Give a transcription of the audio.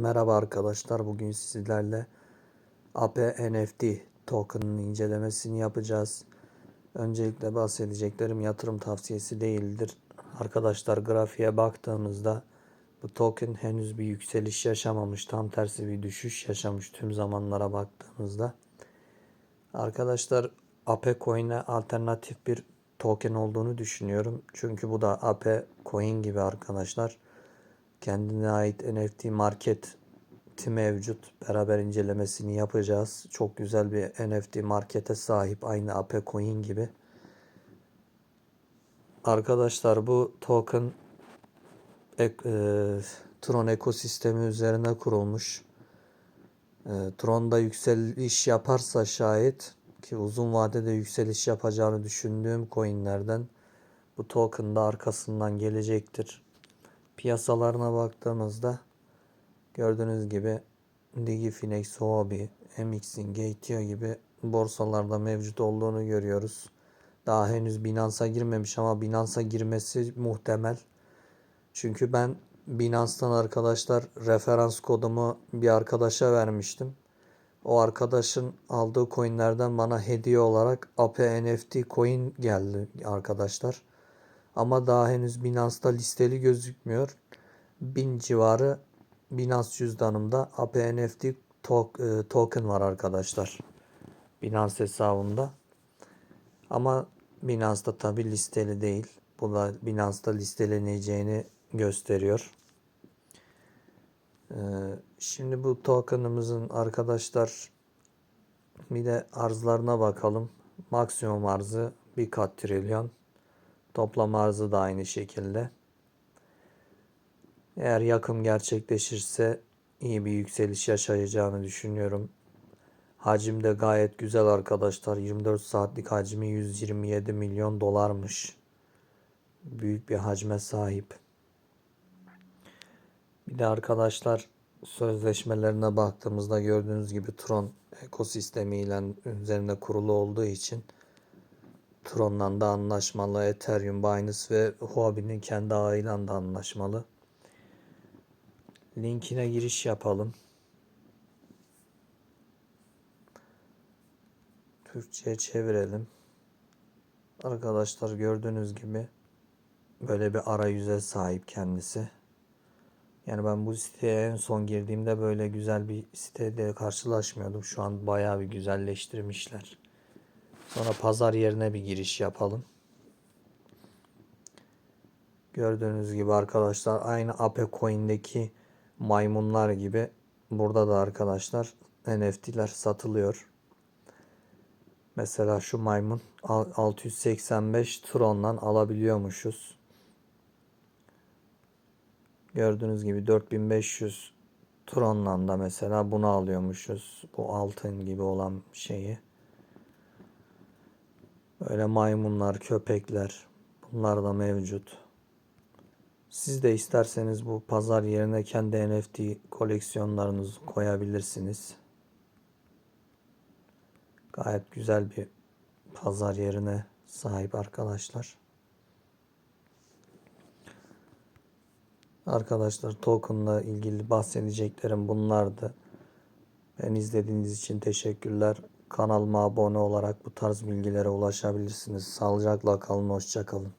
Merhaba arkadaşlar. Bugün sizlerle AP NFT token'ın incelemesini yapacağız. Öncelikle bahsedeceklerim yatırım tavsiyesi değildir. Arkadaşlar grafiğe baktığımızda bu token henüz bir yükseliş yaşamamış. Tam tersi bir düşüş yaşamış tüm zamanlara baktığımızda. Arkadaşlar AP Coin'e alternatif bir token olduğunu düşünüyorum. Çünkü bu da AP Coin gibi arkadaşlar kendine ait NFT marketi mevcut. Beraber incelemesini yapacağız. Çok güzel bir NFT markete sahip. Aynı Ape Coin gibi. Arkadaşlar bu token ek, e, Tron ekosistemi üzerine kurulmuş. E, Tron'da yükseliş yaparsa şayet ki uzun vadede yükseliş yapacağını düşündüğüm coinlerden bu token da arkasından gelecektir. Piyasalarına baktığımızda gördüğünüz gibi Digifinex, Huobi, MX'in, Gateo gibi borsalarda mevcut olduğunu görüyoruz. Daha henüz Binance'a girmemiş ama Binance'a girmesi muhtemel. Çünkü ben Binance'tan arkadaşlar referans kodumu bir arkadaşa vermiştim. O arkadaşın aldığı coinlerden bana hediye olarak AP NFT coin geldi arkadaşlar. Ama daha henüz Binance'da listeli gözükmüyor. 1000 civarı Binance cüzdanımda APNFT e, token var arkadaşlar. Binance hesabında. Ama Binance'da tabi listeli değil. Bu da Binance'da listeleneceğini gösteriyor. Ee, şimdi bu tokenımızın arkadaşlar bir de arzlarına bakalım. Maksimum arzı bir kat trilyon. Toplam arzı da aynı şekilde. Eğer yakım gerçekleşirse iyi bir yükseliş yaşayacağını düşünüyorum. Hacim de gayet güzel arkadaşlar. 24 saatlik hacmi 127 milyon dolarmış. Büyük bir hacme sahip. Bir de arkadaşlar sözleşmelerine baktığımızda gördüğünüz gibi Tron ekosistemi ile üzerine kurulu olduğu için Tron'dan da anlaşmalı. Ethereum, Binance ve Huobi'nin kendi ağıyla da anlaşmalı. Linkine giriş yapalım. Türkçe'ye çevirelim. Arkadaşlar gördüğünüz gibi böyle bir arayüze sahip kendisi. Yani ben bu siteye en son girdiğimde böyle güzel bir sitede karşılaşmıyordum. Şu an bayağı bir güzelleştirmişler. Sonra pazar yerine bir giriş yapalım. Gördüğünüz gibi arkadaşlar aynı Ape Coin'deki maymunlar gibi burada da arkadaşlar NFT'ler satılıyor. Mesela şu maymun 685 Tron'dan alabiliyormuşuz. Gördüğünüz gibi 4500 Tron'dan da mesela bunu alıyormuşuz. Bu altın gibi olan şeyi. Böyle maymunlar, köpekler bunlar da mevcut. Siz de isterseniz bu pazar yerine kendi NFT koleksiyonlarınızı koyabilirsiniz. Gayet güzel bir pazar yerine sahip arkadaşlar. Arkadaşlar tokenla ilgili bahsedeceklerim bunlardı. Ben izlediğiniz için teşekkürler. Kanalıma abone olarak bu tarz bilgilere ulaşabilirsiniz. Sağlıcakla kalın, hoşçakalın.